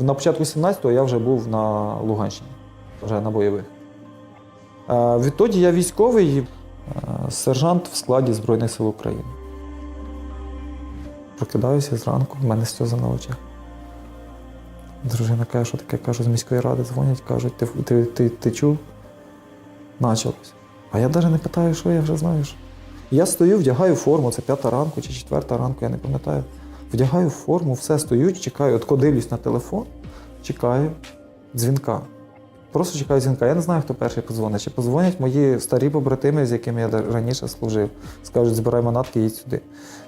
На початку 17-го я вже був на Луганщині, вже на бойових. Е, Відтоді я військовий, е, сержант в складі Збройних сил України. Прокидаюся зранку, в мене сльози на очах. Дружина каже, що таке, кажу, з міської ради дзвонять, кажуть, ти, ти, ти, ти чув? Началось. А я навіть не питаю, що я вже знаю. Я стою, вдягаю форму, це п'ята ранку чи четверта ранку, я не пам'ятаю. Вдягаю форму, все стою, чекаю, от дивлюсь на телефон, чекаю дзвінка. Просто чекаю дзвінка. Я не знаю, хто перший подзвонить. Чи подзвонять мої старі побратими, з якими я раніше служив. Скажуть, збирай манатки, їдь сюди.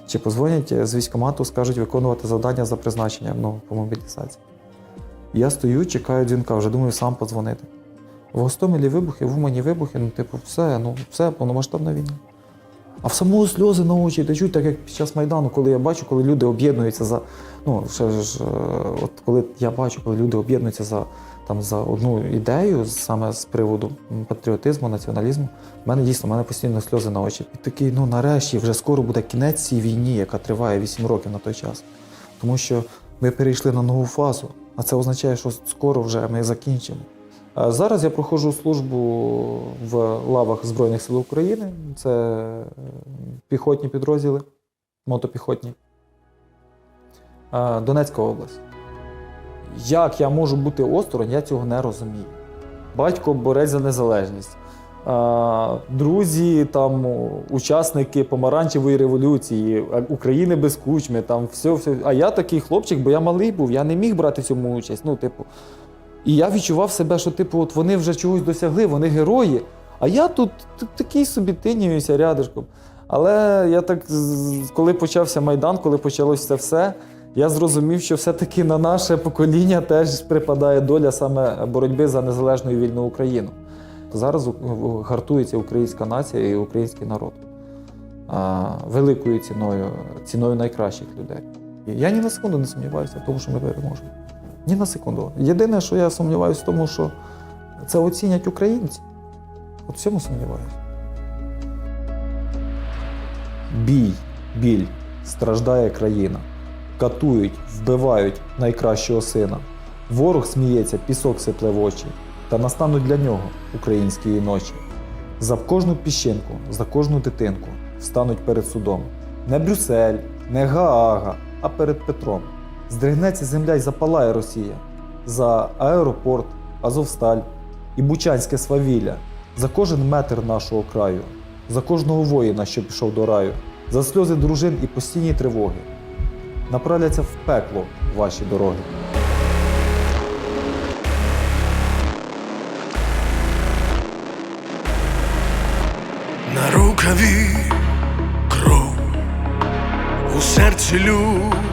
Чи подзвонять з військкомату, скажуть виконувати завдання за призначенням ну, по мобілізації. Я стою, чекаю дзвінка, вже думаю сам подзвонити. В Гостомелі вибухи, в Умані вибухи, ну, типу, все, ну, все, повномасштабна війна. А в самого сльози на очі течуть, так як під час Майдану, коли я бачу, коли люди об'єднуються за. Ну, ще ж, е, от коли я бачу, коли люди об'єднуються за, там, за одну ідею, саме з приводу патріотизму, націоналізму, в мене дійсно в мене постійно сльози на очі. І такий, ну нарешті, вже скоро буде кінець цій війні, яка триває 8 років на той час. Тому що ми перейшли на нову фазу, а це означає, що скоро вже ми закінчимо. Зараз я проходжу службу в лавах Збройних сил України. Це е, піхотні підрозділи, мотопіхотні. Донецька область. Як я можу бути осторонь, я цього не розумію. Батько борець за незалежність. Друзі, там учасники помаранчевої революції, України без кучми, там все, все. А я такий хлопчик, бо я малий був, я не міг брати цьому участь. Ну, типу, і я відчував себе, що типу, от вони вже чогось досягли, вони герої. А я тут такий собі тинююся рядишком. Але я так, коли почався Майдан, коли почалося це все, я зрозумів, що все-таки на наше покоління теж припадає доля саме боротьби за незалежну і вільну Україну. Зараз гартується українська нація і український народ великою ціною, ціною найкращих людей. Я ні на секунду не сумніваюся в тому, що ми переможемо. Ні на секунду. Єдине, що я сумніваюся в тому, що це оцінять українці. От в цьому сумніваюся. Бій, біль, страждає країна. Катують, вбивають найкращого сина. Ворог сміється, пісок сипле в очі. Та настануть для нього українські ночі. За кожну піщинку, за кожну дитинку встануть перед судом. Не Брюссель, не Гаага, а перед Петром. Здригнеться земля й запалає Росія. За аеропорт, Азовсталь і Бучанське свавілля, за кожен метр нашого краю, за кожного воїна, що пішов до раю, за сльози дружин і постійні тривоги. Направляться в пекло ваші дороги. На рукаві кров, у серці любов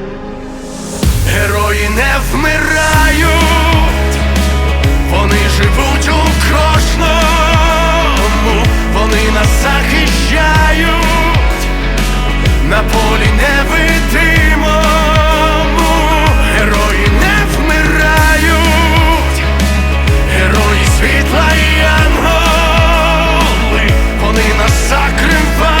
герої не вмирають, вони живуть у кожному, вони нас захищають. На полі невидимому, герої не вмирають, герої світла і янголи, вони нас закривають,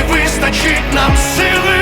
вистачить нам сили.